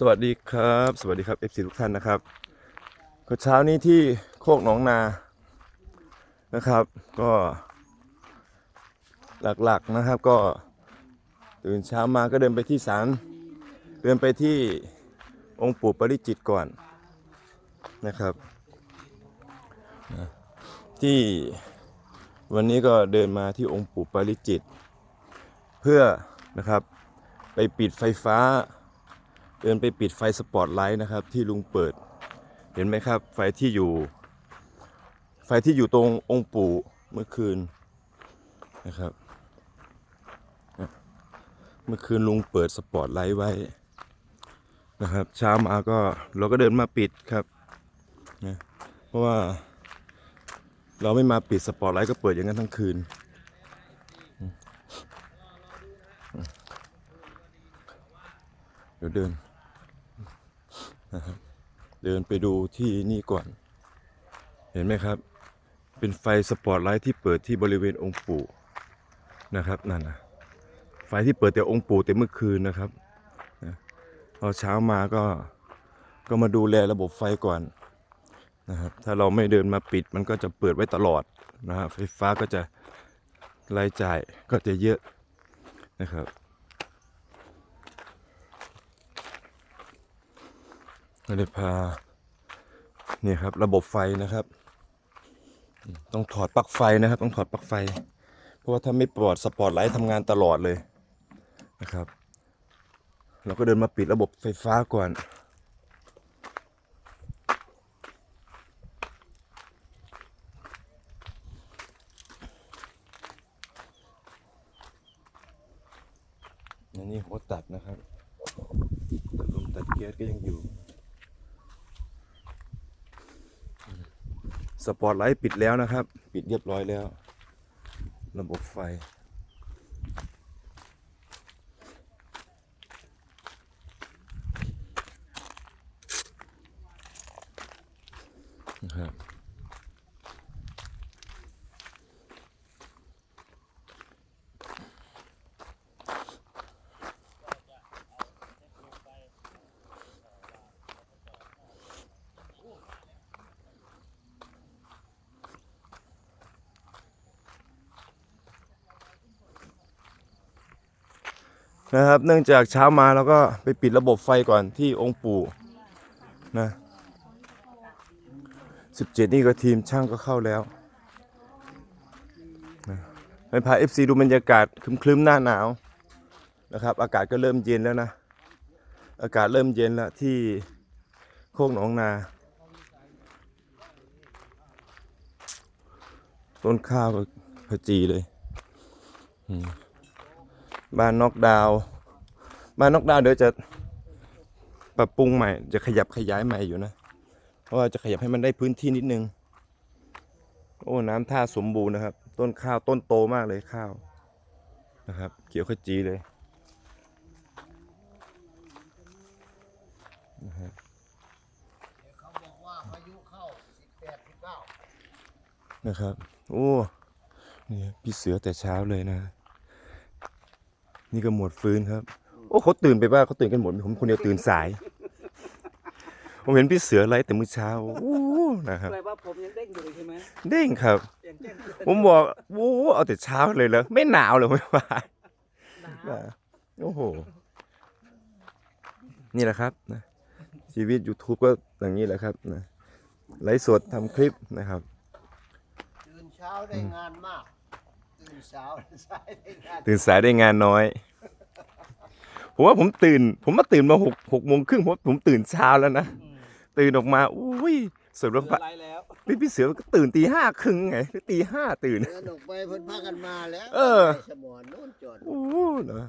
สวัสดีครับ สวัสดีครับ FC ทุกท่านนะครับก็เช้านี้ที่โคกหนองนานะครับ ก็หลักๆนะครับก็ตื่นเช้ามาก็เดินไปที่ศาลเดินไปที่องค์ปู่ปริจิตก่อนนะครับ ที่วันนี้ก็เดินมาที่องค์ปู่ปริจิต เพื่อนะครับไปปิดไฟฟ้า เดินไปปิดไฟสปอตไลท์นะครับ ที่ลุงเปิด เห็นไหมครับ ไฟที่อยู่ ไฟที่อยู่ตรงองค์ปู่เมื่อคืนนะครับ เมื่อคืนลุงเปิดสปอตไลท์ไว้นะครับ เช้ามาก็เราก็เดินมาปิดครับนะเพราะว่าเราไม่มาปิดสปอตไลท์ก็เปิดอย่างนั้นทั้งคืน เดี๋ยวเดิน นะครับเดินไปดูที่นี่ก่อน เห็นไหมครับ เป็นไฟสปอตไลท์ที่เปิดที่บริเวณองค์ปู่นะครับนั่นนะไฟที่เปิดแต่องค์ปู่แต่เมื่อคืนนะครับพอเช้ามาก็ก็มาดูแลระบบไฟก่อนนะครับถ้าเราไม่เดินมาปิดมันก็จะเปิดไว้ตลอดนะครับไฟฟ้าก็จะรายจ่ายก็จะเยอะนะครับ ก็เลยพาเนี่ยครับ ระบบไฟนะครับ ต้องถอดปลั๊กไฟนะครับ ต้องถอดปลั๊กไฟ เพราะว่าถ้าไม่ปลอดสปอตไลท์ทำงานตลอดเลยนะครับ เราก็เดินมาปิดระบบไฟฟ้าก่อนอันนี้หัวตัดนะครับ ตัดลมตัดเกียร์ก็ยังอยู่ สปอตไลท์ปิดแล้วนะครับ ปิดเรียบร้อยแล้ว ระบบไฟ นะครับ เนื่องจากเช้ามาเราก็ไปปิดระบบไฟก่อนที่องค์ปู่นะ17นี่ก็ทีมช่างก็เข้าแล้วนะไปพา FC ดูบรรยากาศครึ้มๆหน้าหนาวนะครับ อากาศก็เริ่มเย็นแล้วนะ อากาศเริ่มเย็นแล้วที่โคกหนองนาต้นข้าวก็พจีเลย บ้านนอกดาว บ้านนอกดาวเดี๋ยวจะปรับปรุงใหม่ จะขยับขยายใหม่อยู่นะ เพราะว่าจะขยับให้มันได้พื้นที่นิดนึง โอ้ น้ำท่าสมบูรณ์นะครับ ต้นข้าวต้นโตมากเลยข้าวนะครับ เขียวขจีเลยนะครับเขาว่าพายุเข้า18 19นะครับ โอ้ นี่พี่เสือแต่เช้าเลยนะ นี่ก็หมวดฟื้นครับ โอ้เขาตื่นไปบ้างเขาตื่นกันหมดผมคนเดียวตื่นสาย ผมเห็นพี่เสือไลฟ์แต่มื้อเช้าโอ้นะครับแปลว่าผมยังเด้งอยู่เลยใช่ไหมเด้งครับเปลี่ยนแจ้งเตือนผมบอกโอ้เอาแต่เช้าเลยแล้วไม่หนาวเลยไม่ว่าหนาวโอ้โห นี่แหละครับนะชีวิต YouTube ก็อย่างนี้แหละครับนะไลฟ์สดทำคลิปนะครับ ตื่นเช้าได้งานมาก ตื่นเช้าสายได้งานตื่นสายได้งานน้อย ผมว่าผมตื่น ผมมาตื่นมาหกหกโมงครึ่งผมว่าผมตื่นเช้าแล้วนะตื่นออกมาอุ้ยสรุปเตืแล้วอนไลน์แล้วพี่พี่เสือก็ตื่นตีห้าครึ่งไงตีห้าตื่น เดินออกไปเพิ่นพากันมาแล้วเออ ไปสมอนโน่นจอดโอ้เนอะ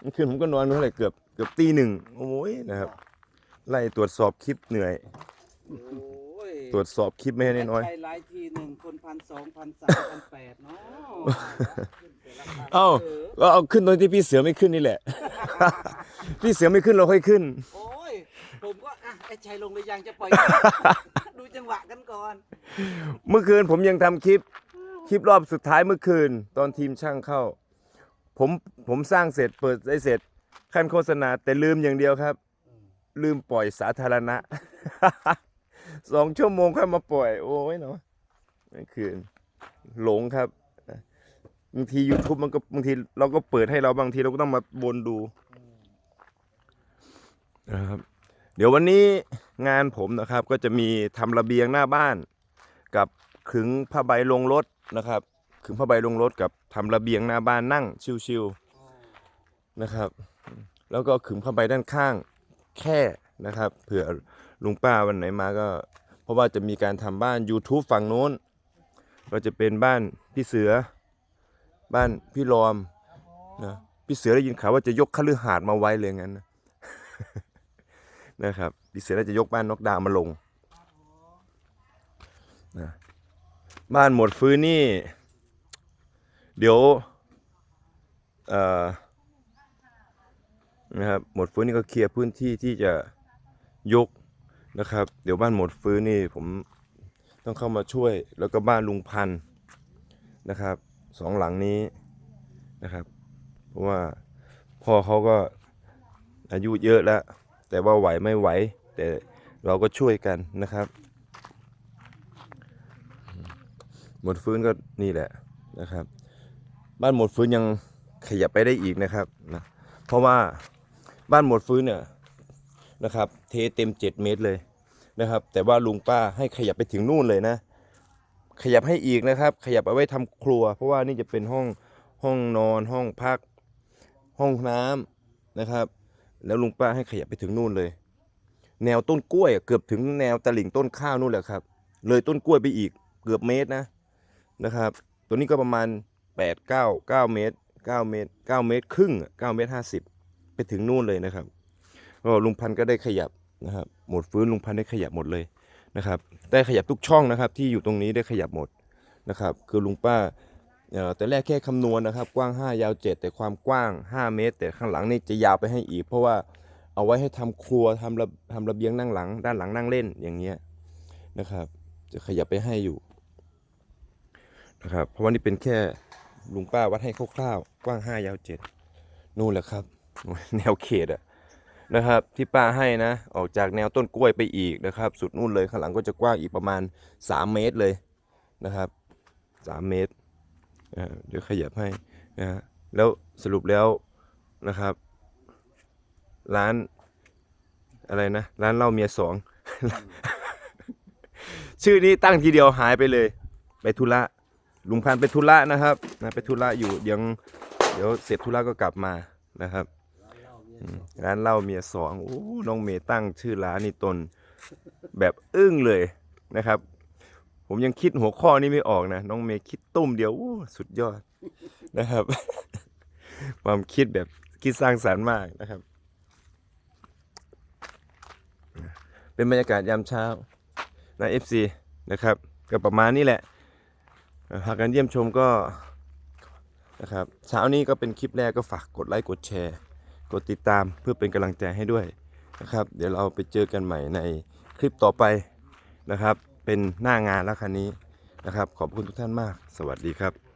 เมื่อคืนผมก็นอนเมื่อไหร่เกือบเกือบตีหนึ่งโอ้ยนะครับ ไล่ตรวจสอบคลิปเหนื่อย โอ้ย ตรวจสอบคลิปไม่ให้น้อย ใช้ไลน์ทีหนึ่งคนพันสองพันสามพันแปดเนาะๆเอ้าก็เอาขึ้นตรงที่พี่เสือไม่ขึ้นนี่แหละ พี่เสือไม่ขึ้นเราค่อยขึ้น โอ้ย ผมก็อะไอ้ชัยลงไปยังจะปล่อย ดูจังหวะกันก่อน เมื่อคืนผมยังทำคลิป คลิปรอบสุดท้ายเมื่อคืน ตอนทีมช่างเข้า ผมผมสร้างเสร็จเปิดได้เสร็จขั้นโฆษณาแต่ลืมอย่างเดียวครับ ลืมปล่อยสาธารณะ สองชั่วโมงค่อยมาปล่อย โอ้ยเนาะไม่คืนหลงครับบางที YouTube มันก็บางทีเราก็เปิดให้เราบางทีเราก็ต้องมาวนดูนะครับ เดี๋ยววันนี้งานผมนะครับ ก็จะมีทำระเบียงหน้าบ้าน กับขึงผ้าใบลงรถนะครับขึงผ้าใบลงรถกับทำระเบียงหน้าบ้านนั่งชิวๆนะครับ แล้วก็ขึงผ้าใบด้านข้างแค่นะครับ เผื่อ ลุงป้าวันไหนมาก็ เพราะว่าจะมีการทำบ้าน YouTube ฝั่งโน้น ก็จะเป็นบ้านพี่เสือ บ้านพี่รอมนะพี่เสือได้ยินข่าวว่าจะยกคฤหาสน์มาไว้เลยงั้นนะนะครับพี่เสือน่าจะยกบ้านนกดาวมาลงนะบ้านหมดฟื้นนี่ เดี๋ยวเอ่อนะครับหมดฟื้นนี่ก็เคลียร์พื้นที่ที่จะยก นะครับ เดี๋ยวบ้านหมดฟื้นนี่ผมต้องเข้ามาช่วยแล้วก็บ้านลุงพันธ์นะครับสองหลังนี้นะครับ เพราะว่าพ่อเขาก็อายุเยอะแล้ว แต่ว่าไหวไม่ไหว แต่เราก็ช่วยกันนะครับ หมดฟื้นก็นี่แหละนะครับ บ้านหมดฟื้นยังขยับไปได้อีกนะครับนะเพราะว่าบ้านหมดฟื้นเนี่ยนะครับ เทเต็ม 7 เมตรเลย นะครับ แต่ว่าลุงป้าให้ขยับไปถึงนู่นเลยนะ ขยับให้อีกนะครับ ขยับเอาไว้ทำครัว เพราะว่านี่จะเป็นห้องห้องนอนห้องพัก ห้องน้ำนะครับ แล้วลุงป้าให้ขยับไปถึงนู่นเลย แนวต้นกล้วยเกือบถึงแนวตลิ่งต้นข้าวนู่นแหละครับ เลยต้นกล้วยไปอีกเกือบเมตรนะนะครับ ตัวนี้ก็ประมาณ 8 9 9 เมตร 9 เมตร 9 เมตรครึ่ง9เมตร50 ไปถึงนู่นเลยนะครับก็ลุงพันก็ได้ขยับ นะครับหมดฟื้นลุงพันธ์ได้ขยับหมดเลยนะครับได้ขยับทุกช่องนะครับที่อยู่ตรงนี้ได้ขยับหมดนะครับคือลุงป้าเอ่อแต่แรกแค่คำนวณนะครับ กว้าง 5 ยาว 7 แต่ความกว้าง 5 เมตร แต่ข้างหลังนี่จะยาวไปให้อีก เพราะว่าเอาไว้ให้ทำครัวทำระทำระเบียงนั่งหลัง ด้านหลังนั่งเล่นอย่างเงี้ยนะครับ จะขยับไปให้อยู่นะครับเพราะว่านี่เป็นแค่ลุงป้าวัดให้คร่าวๆกว้าง 5 ยาว 7 นู่นแหละครับ แนวเขตอะ นะครับ ที่ป้าให้นะ ออกจากแนวต้นกล้วยไปอีกนะครับ สุดนู่นเลยข้างหลังก็จะกว้างอีกประมาณ 3 เมตรเลยนะครับ 3 เมตรเดี๋ยวขยับให้นะฮะแล้วสรุปแล้วนะครับ ร้านอะไรนะ ร้านเหล้าเมียสองชื่อนี้ตั้งทีเดียวหายไปเลย ไปธุระลุงพันไปธุระนะครับนะไปธุระอยู่เดี๋ยวเดี๋ยวเสร็จธุระก็กลับมานะครับ ร้านเหล้าเมียสองโอ้น้องเมย์ตั้งชื่อร้านนี่ตน แบบอึ้งเลยนะครับ ผมยังคิดหัวข้อนี้ไม่ออกนะ น้องเมย์คิดตุ้มเดียวสุดยอดนะครับ ความคิดแบบคิดสร้างสรรค์มากนะครับ เป็นบรรยากาศยามเช้าใน FC นะครับก็ประมาณนี้แหละหากการเยี่ยมชมก็นะครับเช้านี้ก็เป็นคลิปแรกก็ฝากกดไลค์กดแชร์ กดติดตามเพื่อเป็นกำลังใจให้ด้วยนะครับ เดี๋ยวเราไปเจอกันใหม่ในคลิปต่อไปนะครับ เป็นหน้างานแล้วคันนี้นะครับ ขอบคุณทุกท่านมาก สวัสดีครับ